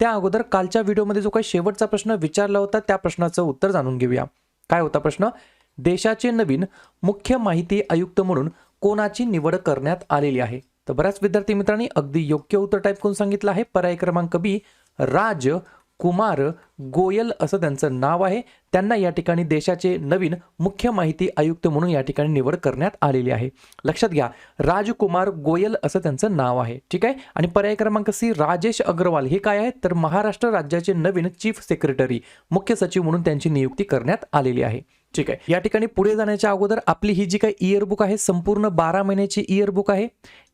त्या अगोदर कालच्या व्हिडिओमध्ये जो काही शेवटचा प्रश्न विचारला होता त्या प्रश्नाचं उत्तर जाणून घेऊया. काय होता प्रश्न? देशाचे नवीन मुख्य माहिती आयुक्त म्हणून कोणाची निवड करण्यात आलेली आहे? तर बऱ्याच विद्यार्थी मित्रांनी अगदी योग्य उत्तर टाईप करून सांगितलं आहे. पर्याय क्रमांक बी राज कुमार गोयल असं त्यांचं नाव आहे. त्यांना या ठिकाणी देशाचे नवीन मुख्य माहिती आयुक्त म्हणून या ठिकाणी निवड करण्यात आलेली आहे. लक्षात घ्या राजकुमार गोयल असं त्यांचं नाव आहे. ठीक आहे? आणि पर्याय क्रमांक सी राजेश अग्रवाल. हे काय आहे तर महाराष्ट्र राज्याचे नवीन चीफ सेक्रेटरी मुख्य सचिव म्हणून त्यांची नियुक्ती करण्यात आलेली आहे. ठीक आहे? या ठिकाणी पुढे जाण्याच्या अगोदर आपली ही जी काही इयरबुक आहे संपूर्ण बारा महिन्याची इयरबुक आहे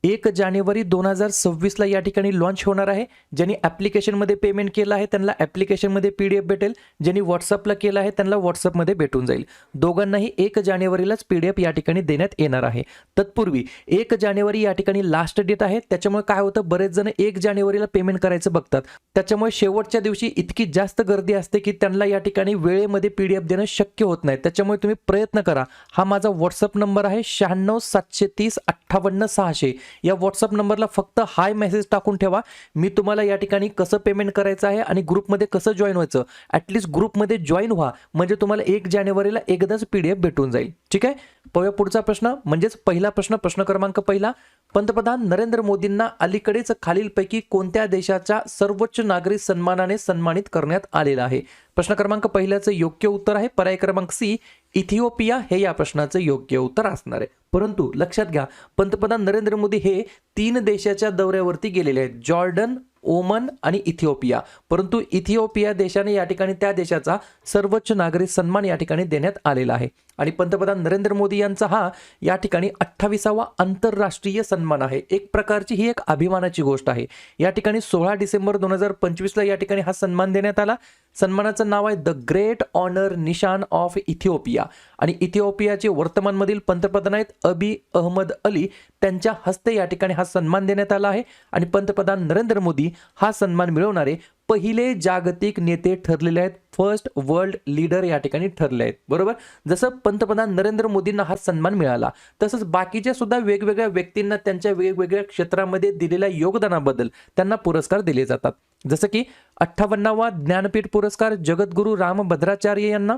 एक जानेवारी दोन हजार सव्वीसला या ठिकाणी लॉन्च होणार आहे. ज्यांनी ॲप्लिकेशनमध्ये पेमेंट केलं आहे त्यांना ॲप्लिकेशनमध्ये पी डी एफ भेटेल. ज्यांनी व्हॉट्सअपला केलं आहे त्यांना व्हॉट्सअपमध्ये भेटून जाईल. दोघांनाही एक जानेवारीलाच पी डी एफ या ठिकाणी देण्यात येणार आहे. तत्पूर्वी एक जानेवारी या ठिकाणी लास्ट डेट आहे. त्याच्यामुळे काय होतं? बरेच जण एक जानेवारीला पेमेंट करायचं बघतात. त्याच्यामुळे शेवटच्या दिवशी इतकी जास्त गर्दी असते की त्यांना या ठिकाणी वेळेमध्ये पी डी एफ देणं शक्य होत नाही. त्याच्यामुळे तुम्ही प्रयत्न करा. हा माझा व्हॉट्सअप नंबर आहे शहाण्णव सातशे तीस अठ्ठावन्न सहाशे. या व्हॉट्सअप नंबरला फक्त हाय मेसेज टाकून ठेवा. मी तुम्हाला या ठिकाणी कसं पेमेंट करायचं आहे आणि ग्रुपमध्ये कसं जॉईन व्हायचं ॲटलिस्ट ग्रुपमध्ये जॉईन व्हा. म्हणजे तुम्हाला एक जानेवारीला एकदाच पी डी एफ भेटून जाईल. ठीक आहे? पाहूया पुढचा प्रश्न. म्हणजेच पहिला प्रश्न प्रश्न क्रमांक पहिला. पंतप्रधान नरेंद्र मोदींना अलीकडेच खालीलपैकी कोणत्या देशाच्या सर्वोच्च नागरी सन्मानाने सन्मानित करण्यात आलेला आहे? प्रश्न क्रमांक पहिल्याचं योग्य उत्तर आहे. पर्याय क्रमांक सी इथिओपिया हे या प्रश्नाचं योग्य उत्तर असणार आहे. परंतु लक्षात घ्या पंतप्रधान नरेंद्र मोदी हे तीन देशाच्या दौऱ्यावरती गेलेले आहेत. जॉर्डन ओमन आणि इथिओपिया. परंतु इथिओपिया देशाने या ठिकाणी त्या देशाचा सर्वोच्च नागरी सन्मान या ठिकाणी देण्यात आलेला आहे. आणि पंतप्रधान नरेंद्र मोदी यांचा हा या ठिकाणी अठ्ठावीसावा आंतरराष्ट्रीय सन्मान आहे. एक प्रकारची ही एक अभिमानाची गोष्ट आहे. या ठिकाणी सोळा डिसेंबर दोन हजार पंचवीसला या ठिकाणी हा सन्मान देण्यात आला. सन्मानाचं नाव आहे the great honour Nishan of Ethiopia आणि इथिओपियाचे वर्तमानमधील पंतप्रधान आहेत अबी अहमद अली. त्यांच्या हस्ते या ठिकाणी हा सन्मान देण्यात आला आहे. आणि पंतप्रधान नरेंद्र मोदी हा सन्मान मिळवणारे पहिले जागतिक नेते ठरलेले आहेत. फर्स्ट वर्ल्ड लीडर या ठिकाणी ठरले आहेत. बरोबर? जसं पंतप्रधान नरेंद्र मोदींना हा सन्मान मिळाला तसंच बाकीच्या सुद्धा वेगवेगळ्या व्यक्तींना त्यांच्या वेगवेगळ्या क्षेत्रामध्ये दिलेल्या योगदानाबद्दल त्यांना पुरस्कार दिले जातात. जसं की अठ्ठावन्नावा ज्ञानपीठ पुरस्कार जगद्गुरू रामभद्राचार्य यांना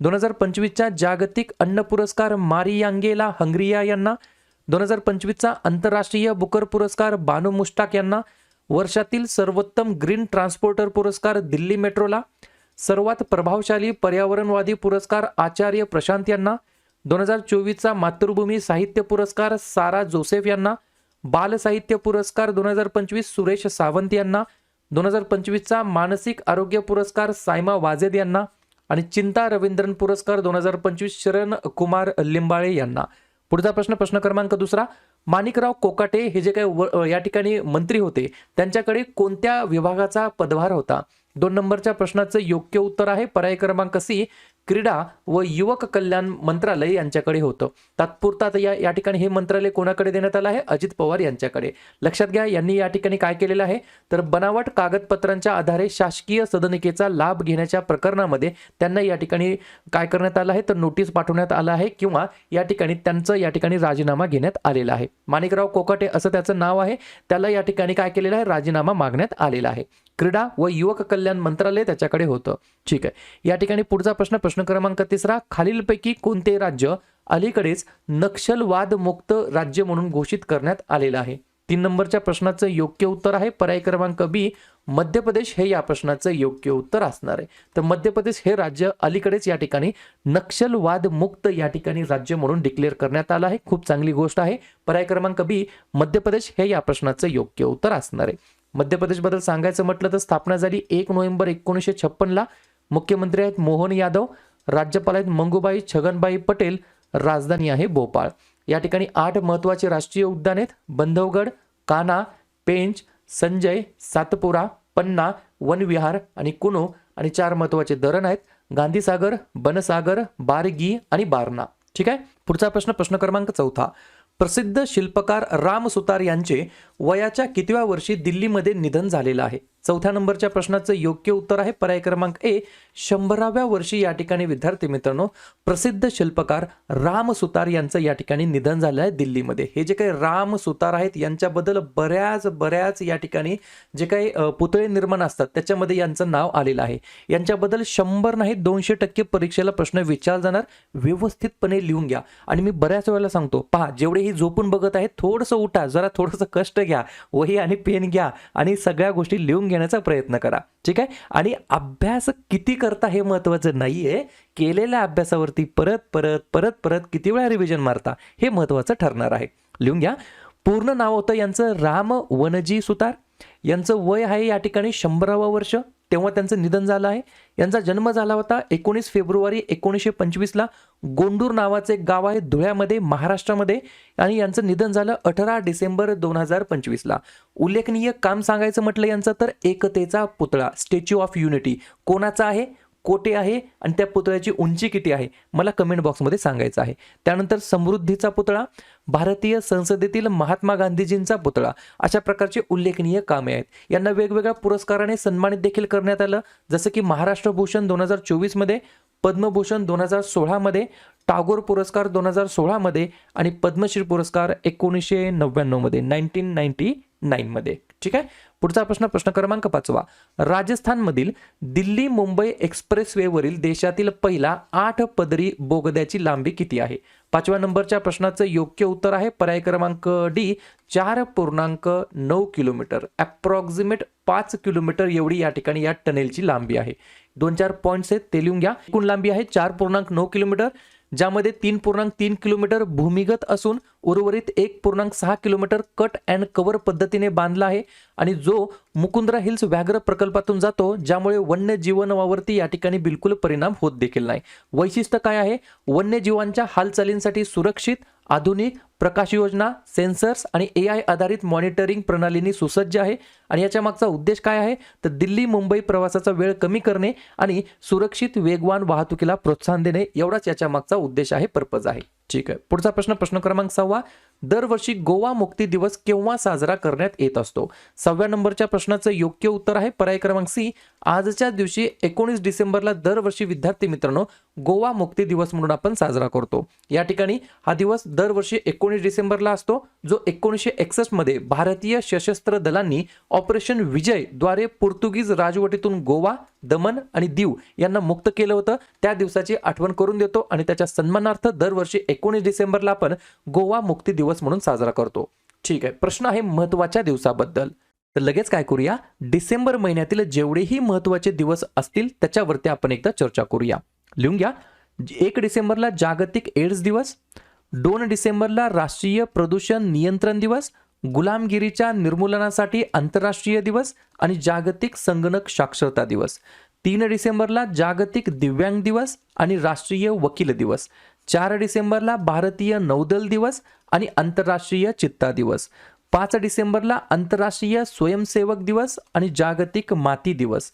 दोन हजार पंचवीसच्या जागतिक अन्न पुरस्कार मारियांगेला हंग्रिया यांना दोन हजार पंचवीसचा आंतरराष्ट्रीय बुकर पुरस्कार बानू मुश्ताक यांना वर्षातील सर्वोत्तम ग्रीन ट्रान्सपोर्टर पुरस्कार दिल्ली मेट्रोला सर्वात प्रभावशाली पर्यावरणवादी पुरस्कार आचार्य प्रशांत यांना दोन हजार चोवीसचा मातृभूमी साहित्य पुरस्कार सारा जोसेफ यांना बाल साहित्य पुरस्कार दोन हजार पंचवीस सुरेश सावंत यांना दोन हजार पंचवीसचा मानसिक आरोग्य पुरस्कार सायमा वाजेद यांना आणि चिंता रवींद्रन पुरस्कार दोन हजार पंचवीस शरण कुमार लिंबाळे यांना. पुढचा प्रश्न प्रश्न क्रमांक दुसरा माणिकराव कोकाटे हे जे काही व- या ठिकाणी मंत्री होते त्यांच्याकडे कोणत्या विभागाचा पदभार होता? दोन नंबरच्या प्रश्नाचं योग्य उत्तर आहे. पर्याय क्रमांक सी क्रीडा व युवक कल्याण मंत्रालय यांच्याकडे होतं. तात्पुरता या या ठिकाणी हे मंत्रालय कोणाकडे देण्यात आलं आहे? अजित पवार यांच्याकडे. लक्षात घ्या यांनी या ठिकाणी काय केलेलं आहे? तर बनावट कागदपत्रांच्या आधारे शासकीय सदनिकेचा लाभ घेण्याच्या प्रकरणामध्ये त्यांना या ठिकाणी काय करण्यात आलं आहे? तर नोटीस पाठवण्यात आलं आहे किंवा या ठिकाणी त्यांचं या ठिकाणी राजीनामा घेण्यात आलेला आहे. माणिकराव कोकाटे असं त्याचं नाव आहे. त्याला या ठिकाणी काय केलेलं आहे? राजीनामा मागण्यात आलेला आहे. क्रीडा व युवक कल्याण मंत्रालय त्याच्याकडे होतं. ठीक आहे. या ठिकाणी पुढचा प्रश्न प्रश्न क्रमांक तिसरा खालीलपैकी कोणते राज्य अलीकडेच नक्षलवाद मुक्त राज्य म्हणून घोषित करण्यात आलेलं आहे? तीन नंबरच्या प्रश्नाचं योग्य उत्तर आहे. पर्याय क्रमांक बी मध्य प्रदेश हे या प्रश्नाचं योग्य उत्तर असणार आहे. तर मध्य प्रदेश हे राज्य अलीकडेच या ठिकाणी नक्षलवाद मुक्त या ठिकाणी राज्य म्हणून डिक्लेअर करण्यात आलं आहे. खूप चांगली गोष्ट आहे. पर्याय क्रमांक बी मध्य प्रदेश हे या प्रश्नाचं योग्य उत्तर असणार आहे. मध्य प्रदेशबद्दल सांगायचं म्हटलं तर स्थापना झाली एक नोव्हेंबर एकोणीसशे छप्पनला. मुख्यमंत्री आहेत मोहन यादव राज्यपाल आहेत मंगूबाई छगनबाई पटेल राजधानी आहे भोपाळ. या ठिकाणी आठ महत्त्वाचे राष्ट्रीय उद्यान आहेत. बंधवगड काना पेंच संजय सातपुरा पन्ना वनविहार आणि कुनो आणि चार महत्त्वाचे धरण आहेत. गांधीसागर बनसागर बारगी आणि बारणा. ठीक आहे? पुढचा प्रश्न प्रश्न क्रमांक चौथा. प्रसिद्ध शिल्पकार राम सुतार यांचे वयाच्या कितव्या वर्षी दिल्लीमध्ये निधन झालेलं आहे. चौथ्या नंबरच्या प्रश्नाचं योग्य उत्तर आहे. पर्याय क्रमांक ए शंभराव्या वर्षी या ठिकाणी विद्यार्थी मित्रांनो प्रसिद्ध शिल्पकार राम सुतार यांचं या ठिकाणी निधन झालं आहे दिल्लीमध्ये. हे जे काही राम सुतार आहेत यांच्याबद्दल बऱ्याच बऱ्याच या ठिकाणी जे काही पुतळे निर्माण असतात त्याच्यामध्ये यांचं नाव आलेलं आहे. यांच्याबद्दल शंभर नाही दोनशे टक्के परीक्षेला प्रश्न विचारला जाणार. व्यवस्थितपणे लिहून घ्या. आणि मी बऱ्याच वेळेला सांगतो पहा जेवढे ही झोपून बघत आहेत थोडंसं उठा जरा थोडंसं कष्ट घ्या वही आणि पेन घ्या आणि सगळ्या गोष्टी लिहून घेण्याचा प्रयत्न करा. ठीक आहे? आणि अभ्यास किती करता हे महत्त्वाचं नाही आहे केलेल्या अभ्यासावरती परत परत परत परत किती वेळा रिव्हिजन मारता हे महत्त्वाचं ठरणार आहे. लिहून घ्या. पूर्ण नाव होतं यांचं राम वनजी सुतार. यांचं वय आहे या ठिकाणी शंभरावं वर्ष. तेव्हा त्यांचं निधन झालं आहे. यांचा जन्म झाला होता एकोणीस फेब्रुवारी एकोणीसशे पंचवीसला. गोंडूर नावाचं एक गाव आहे धुळ्यामध्ये महाराष्ट्रामध्ये. आणि यांचं निधन झालं अठरा डिसेंबर दोन हजार पंचवीसला. उल्लेखनीय काम सांगायचं म्हटलं यांचं तर एकतेचा पुतळा स्टॅच्यू ऑफ युनिटी कोणाचा आहे? कोठे आहे आणि त्या पुतळ्याची उंची किती आहे मला कमेंट बॉक्समध्ये सांगायचं आहे. त्यानंतर समृद्धीचा पुतळा भारतीय संसदेतील महात्मा गांधीजींचा पुतळा अशा प्रकारचे उल्लेखनीय कामे आहेत. यांना वेगवेगळ्या पुरस्काराने सन्मानित देखील करण्यात आलं. जसं की महाराष्ट्र भूषण दोन हजार चोवीसमध्ये पद्मभूषण दोन हजार सोळामध्ये टागोर पुरस्कार दोन हजार सोळामध्ये आणि पद्मश्री पुरस्कार एकोणीसशे नव्याण्णवमध्ये नाईन्टीन नाईन्टी नाईनमध्ये ठीक आहे? पुढचा प्रश्न प्रश्न क्रमांक पाचवा. राजस्थानमधील दिल्ली मुंबई एक्सप्रेसवेवरील देशातील पहिला आठ पदरी बोगद्याची लांबी किती आहे? पाचव्या नंबरच्या प्रश्नाचं योग्य उत्तर आहे पर्याय क्रमांक डी चार पूर्णांक नऊ किलोमीटर. अप्रॉक्सिमेट पाच किलोमीटर एवढी या ठिकाणी या टनेलची लांबी आहे. दोन चार पॉईंट्स आहेत ते लिहून घ्या. एकूण लांबी आहे चार पूर्णांक नऊ किलोमीटर ज्यामध्ये तीन पूर्णांक तीन किलोमीटर भूमिगत असून उर्वरित एक पूर्णांक सहा किलोमीटर कट अँड कव्हर पद्धतीने बांधला आहे आणि जो मुकुंद्रा हिल्स व्याघ्र प्रकल्पातून जातो ज्यामुळे वन्यजीवनावरती या ठिकाणी बिलकुल परिणाम होत देखील नाही. वैशिष्ट्य काय आहे? वन्यजीवांच्या हालचालींसाठी सुरक्षित आधुनिक प्रकाश योजना सेन्सर्स आणि ए आय आधारित मॉनिटरिंग प्रणालींनी सुसज्ज आहे. आणि याच्या मागचा उद्देश काय आहे? तर दिल्ली मुंबई प्रवासाचा वेळ कमी करणे आणि सुरक्षित वेगवान वाहतुकीला प्रोत्साहन देणे एवढाच याच्या मागचा उद्देश आहे पर्पज आहे. ठीक आहे. पुढचा प्रश्न प्रश्न क्रमांक सहावा दरवर्षी गोवा मुक्ती दिवस केव्हा साजरा करण्यात येत असतो? सहाव्या नंबरच्या प्रश्नाचं योग्य उत्तर आहे पर्याय क्रमांक सी. आजच्या दिवशी एकोणीस डिसेंबरला दरवर्षी विद्यार्थी मित्रांनो गोवा मुक्ती दिवस म्हणून आपण साजरा करतो. या ठिकाणी हा दिवस दरवर्षी एकोणीस डिसेंबरला असतो जो एकोणीसशे एकसष्टमध्ये भारतीय सशस्त्र दलांनी ऑपरेशन विजयद्वारे पोर्तुगीज राजवटीतून गोवा दमन आणि दीव यांना मुक्त केलं होतं. त्या दिवसाची आठवण करून देतो आणि त्याच्या सन्मानार्थ दरवर्षी एकोणीस डिसेंबरला आपण गोवा मुक्ती दिवस म्हणून साजरा करतो. ठीक आहे. प्रश्न आहे महत्त्वाच्या दिवसाबद्दल. तर लगेच काय करूया? डिसेंबर महिन्यातील जेवढेही महत्त्वाचे दिवस असतील त्याच्यावरती आपण एकदा चर्चा करूया. लिहून घ्या. एक डिसेंबरला जागतिक एड्स दिवस दोन डिसेंबरला राष्ट्रीय प्रदूषण नियंत्रण दिवस गुलामगिरीच्या निर्मूलनासाठी आंतरराष्ट्रीय दिवस आणि जागतिक संगणक साक्षरता दिवस. तीन डिसेंबरला जागतिक दिव्यांग दिवस आणि राष्ट्रीय वकील दिवस. चार डिसेंबरला भारतीय नौदल दिवस आणि आंतरराष्ट्रीय चित्ता दिवस. पाच डिसेंबरला आंतरराष्ट्रीय स्वयंसेवक दिवस आणि जागतिक माती दिवस.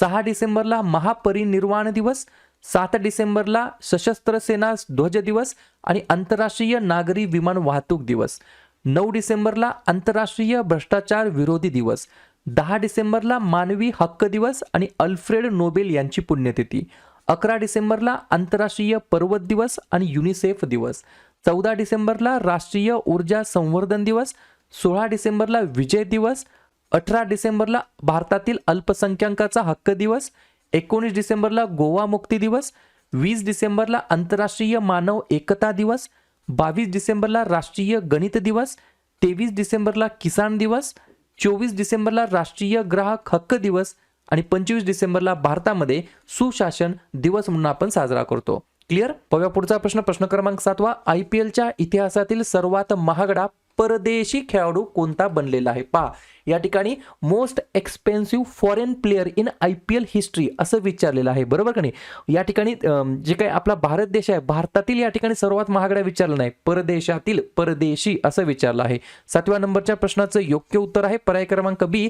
सहा डिसेंबरला महापरिनिर्वाण दिवस. सात डिसेंबरला सशस्त्र सेना ध्वज दिवस आणि आंतरराष्ट्रीय नागरी विमान वाहतूक दिवस. नऊ डिसेंबरला आंतरराष्ट्रीय भ्रष्टाचार विरोधी दिवस. दहा डिसेंबरला मानवी हक्क दिवस आणि अल्फ्रेड नोबेल यांची पुण्यतिथी. अकरा डिसेंबरला आंतरराष्ट्रीय पर्वत दिवस आणि युनिसेफ दिवस. चौदा डिसेंबरला राष्ट्रीय ऊर्जा संवर्धन दिवस. सोळा डिसेंबरला विजय दिवस. अठरा डिसेंबरला भारतातील अल्पसंख्याकाचा हक्क दिवस. एकोणीस डिसेंबरला गोवा मुक्ती दिवस. वीस डिसेंबरला आंतरराष्ट्रीय मानव एकता दिवस. बावीस डिसेंबरला राष्ट्रीय गणित दिवस. तेवीस डिसेंबरला किसान दिवस. चोवीस डिसेंबरला राष्ट्रीय ग्राहक हक्क दिवस. आणि पंचवीस डिसेंबरला भारतामध्ये सुशासन दिवस म्हणून आपण साजरा करतो. क्लिअर पव्या पुढचा प्रश्न. प्रश्न क्रमांक सातवा. आय पी एलच्या इतिहासातील सर्वात महागडा परदेशी खेळाडू कोणता बनलेला आहे? पहा. या ठिकाणी most expensive foreign player in I P L history असं विचारलेलं आहे. बरोबर का नाही? या ठिकाणी जे काही आपला भारत देश आहे भारतातील या ठिकाणी सर्वात महागडा विचारलं नाही. परदेशातील परदेशी असं विचारलं आहे. सातव्या नंबरच्या प्रश्नाचं योग्य उत्तर आहे. पर्याय क्रमांक बी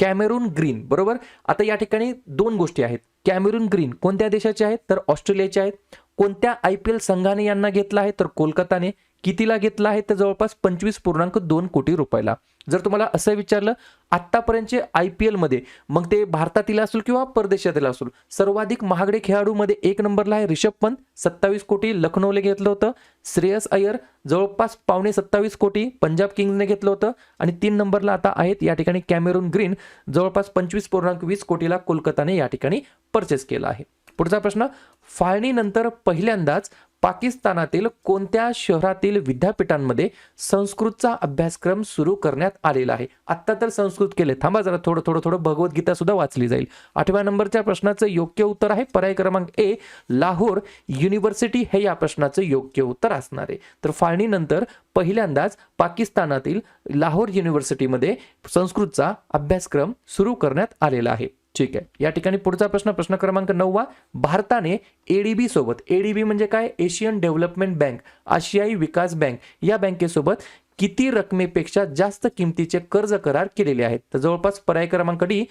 कॅमेरून ग्रीन बरोबर? आता या ठिकाणी दोन गोष्टी आहेत. कॅमेरून ग्रीन कोणत्या देशाचे आहेत? तर ऑस्ट्रेलियाचे आहेत. कोणत्या आय पी एल संघाने यांना घेतला आहे? तर कोलकाताने. कितीला घेतला आहे तर जवळपास पंचवीस पूर्णांक दोन कोटी रुपयाला. जर तुम्हाला असं विचारलं आत्तापर्यंतचे आय पी एलमध्ये मग ते भारतातील असेल किंवा परदेशातील असेल सर्वाधिक महागडे खेळाडूमध्ये एक नंबरला आहे रिषभ पंत सत्तावीस कोटी लखनौले घेतलं होतं. श्रेयस अय्यर जवळपास पावणे सत्तावीस कोटी पंजाब किंग्सने घेतलं होतं. आणि तीन नंबरला आता आहेत या ठिकाणी कॅमेरून ग्रीन जवळपास पंचवीस पूर्णांक वीस कोटीला कोलकाताने या ठिकाणी परचेस केला आहे. पुढचा प्रश्न फाळणीनंतर पहिल्यांदाच पाकिस्तानातील कोणत्या शहरातील विद्यापीठांमध्ये संस्कृतचा अभ्यासक्रम सुरू करण्यात आलेला आहे? आत्ता तर संस्कृत केले थांबा जरा थोडं थोडं थोडं भगवद्गीता सुद्धा वाचली जाईल. आठव्या नंबरच्या प्रश्नाचं योग्य उत्तर आहे. पर्याय क्रमांक ए लाहोर युनिव्हर्सिटी हे या प्रश्नाचं योग्य उत्तर असणार आहे. तर फाळणीनंतर पहिल्यांदाच पाकिस्तानातील लाहोर युनिव्हर्सिटीमध्ये संस्कृतचा अभ्यासक्रम सुरू करण्यात आलेला आहे. ठीक आहे. या ठिकाणी पुढचा प्रश्न प्रश्न क्रमांक नववा भारताने एडीबी सोबत एडीबी म्हणजे काय? एशियन डेव्हलपमेंट बँक आशियाई विकास बँक या बँकेसोबत किती रकमेपेक्षा जास्त किमतीचे कर्ज करार केलेले आहेत? तर जवळपास पर्याय क्रमांक डी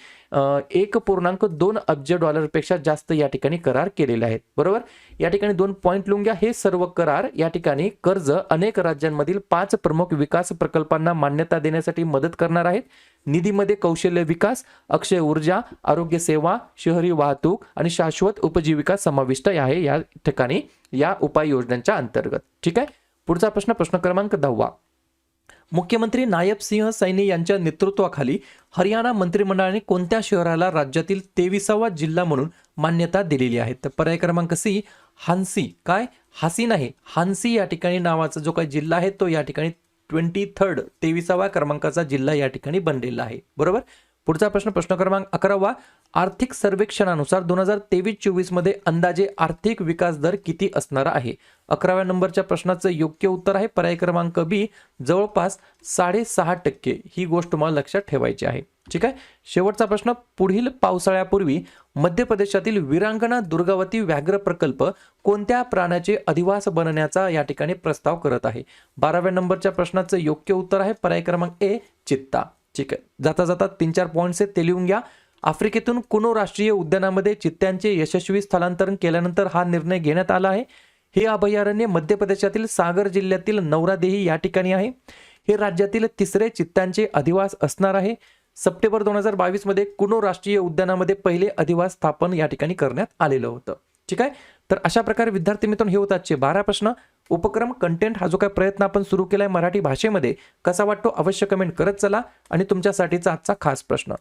एक पूर्णांक दोन अब्ज डॉलरपेक्षा जास्त या ठिकाणी करार केलेले आहेत. बरोबर? या ठिकाणी दोन पॉईंट लिहून घ्या. हे सर्व करार या ठिकाणी कर्ज अनेक राज्यांमधील पाच प्रमुख विकास प्रकल्पांना मान्यता देण्यासाठी मदत करणार आहेत. निधीमध्ये कौशल्य विकास अक्षय ऊर्जा आरोग्य सेवा शहरी वाहतूक आणि शाश्वत उपजीविका समाविष्ट आहे या ठिकाणी या उपाययोजनांच्या अंतर्गत. ठीक आहे? पुढचा प्रश्न प्रश्न क्रमांक दहावा. मुख्यमंत्री नायब सिंह सैनी यांच्या नेतृत्वाखाली हरियाणा मंत्रिमंडळाने कोणत्या शहराला राज्यातील तेविसावा जिल्हा म्हणून मान्यता दिलेली आहे? तर पर्याय क्रमांक सी हान्सी. काय? हासी नाही. हान्सी या ठिकाणी नावाचा जो काही जिल्हा आहे तो या ठिकाणी ट्वेंटी थर्ड तेविसावा क्रमांकाचा जिल्हा या ठिकाणी बनलेला आहे. बरोबर? पुढचा प्रश्न प्रश्न क्रमांक अकरावा. आर्थिक सर्वेक्षणानुसार दोन हजार तेवीस चोवीसमध्ये अंदाजे आर्थिक विकास दर किती असणार आहे? अकराव्या नंबरच्या प्रश्नाचं योग्य उत्तर आहे. पर्याय क्रमांक बी जवळपास साडेसहा टक्के. ही गोष्ट तुम्हाला लक्षात ठेवायची आहे. ठीक आहे? शेवटचा प्रश्न पुढील पावसाळ्यापूर्वी मध्य प्रदेशातील विरांगणा दुर्गावती व्याघ्र प्रकल्प कोणत्या प्राण्याचे अधिवास बनण्याचा या ठिकाणी प्रस्ताव करत आहे? बाराव्या नंबरच्या प्रश्नाचं योग्य उत्तर आहे. पर्याय क्रमांक ए चित्ता. ठीक आहे. जाता जाता तीन चार पॉईंट्स आहेत ते लिहून घ्या. आफ्रिकेतून कुनो राष्ट्रीय उद्यानामध्ये चित्त्यांचे यशस्वी स्थलांतरण केल्यानंतर हा निर्णय घेण्यात आला आहे. हे अभयारण्य मध्य प्रदेशातील सागर जिल्ह्यातील नवरादेही या ठिकाणी आहे. हे राज्यातील तिसरे चित्त्यांचे अधिवास असणार आहे. सप्टेंबर दोन हजार बावीसमध्ये कुनो राष्ट्रीय उद्यानामध्ये पहिले अधिवास स्थापन या ठिकाणी करण्यात आलेलं होतं. ठीक आहे? तर अशा प्रकारे विद्यार्थी मित्रांनो हे होत आजचे बारा प्रश्न. उपक्रम कंटेंट हा जो काही प्रयत्न आपण सुरू केलाय मराठी भाषेमध्ये कसा वाटतो अवश्य कमेंट करत चला आणि तुमच्यासाठीचा आजचा खास प्रश्न.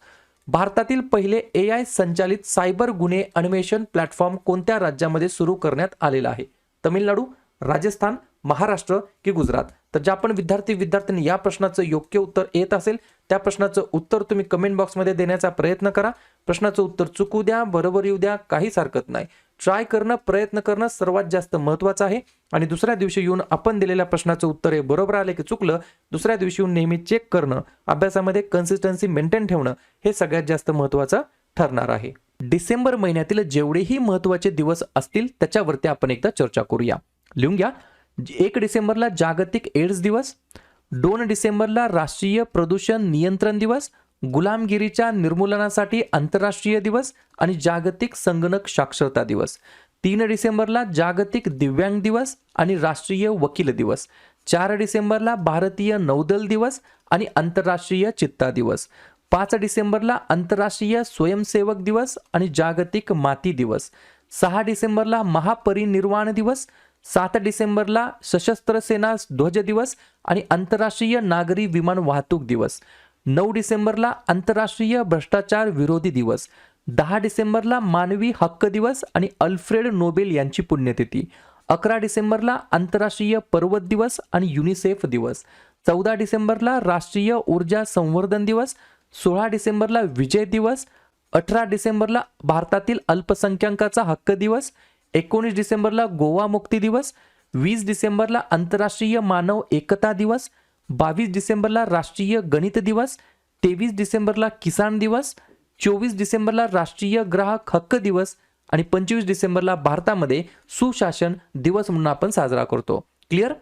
भारतातील पहिले ए आय संचालित सायबर गुन्हे अन्वेषण प्लॅटफॉर्म कोणत्या राज्यामध्ये सुरू करण्यात आलेला आहे? तमिळनाडू राजस्थान महाराष्ट्र की गुजरात? तर ज्या पण विद्यार्थी विद्यार्थ्यांनी या प्रश्नाचं योग्य उत्तर येत असेल त्या प्रश्नाचं उत्तर तुम्ही कमेंट बॉक्समध्ये देण्याचा प्रयत्न करा. प्रश्नाचं उत्तर चुकू द्या बरोबर येऊ द्या काहीच हरकत नाही. ट्राय करणं प्रयत्न करणं सर्वात जास्त महत्त्वाचं आहे. आणि दुसऱ्या दिवशी येऊन आपण दिलेल्या प्रश्नाचं उत्तर हे बरोबर आले की चुकलं दुसऱ्या दिवशी येऊन नेहमी चेक करणं अभ्यासामध्ये कन्सिस्टन्सी मेंटेन ठेवणं हे सगळ्यात जास्त महत्त्वाचं ठरणार आहे. डिसेंबर महिन्यातील जेवढेही महत्त्वाचे दिवस असतील त्याच्यावरती आपण एकदा चर्चा करूया. लिहून घ्या. एक डिसेंबरला जागतिक एड्स दिवस दोन डिसेंबरला राष्ट्रीय प्रदूषण नियंत्रण दिवस गुलामगिरीच्या निर्मूलनासाठी आंतरराष्ट्रीय दिवस आणि जागतिक संगणक साक्षरता दिवस. तीन डिसेंबरला जागतिक दिव्यांग दिवस आणि राष्ट्रीय वकील दिवस. चार डिसेंबरला भारतीय नौदल दिवस आणि आंतरराष्ट्रीय चित्ता दिवस. पाच डिसेंबरला आंतरराष्ट्रीय स्वयंसेवक दिवस आणि जागतिक माती दिवस. सहा डिसेंबरला महापरिनिर्वाण दिवस. सात डिसेंबरला सशस्त्र सेना ध्वज दिवस आणि आंतरराष्ट्रीय नागरी विमान वाहतूक दिवस. नऊ डिसेंबरला आंतरराष्ट्रीय भ्रष्टाचार विरोधी दिवस दहा डिसेंबरला मानवी हक्क दिवस आणि अल्फ्रेड नोबेल यांची पुण्यतिथी अकरा डिसेंबरला आंतरराष्ट्रीय पर्वत दिवस आणि युनिसेफ दिवस चौदा डिसेंबरला राष्ट्रीय ऊर्जा संवर्धन दिवस सोळा डिसेंबरला विजय दिवस अठरा डिसेंबरला भारतातील अल्पसंख्याकाचा हक्क दिवस एकोणीस डिसेंबरला गोवा मुक्ती दिवस वीस डिसेंबरला आंतरराष्ट्रीय मानव एकता दिवस बावीस डिसेंबरला राष्ट्रीय गणित दिवस तेवीस डिसेंबरला किसान दिवस चोवीस डिसेंबरला राष्ट्रीय ग्राहक हक्क दिवस आणि पंचवीस डिसेंबरला भारतामध्ये सुशासन दिवस म्हणून आपण साजरा करतो. क्लिअर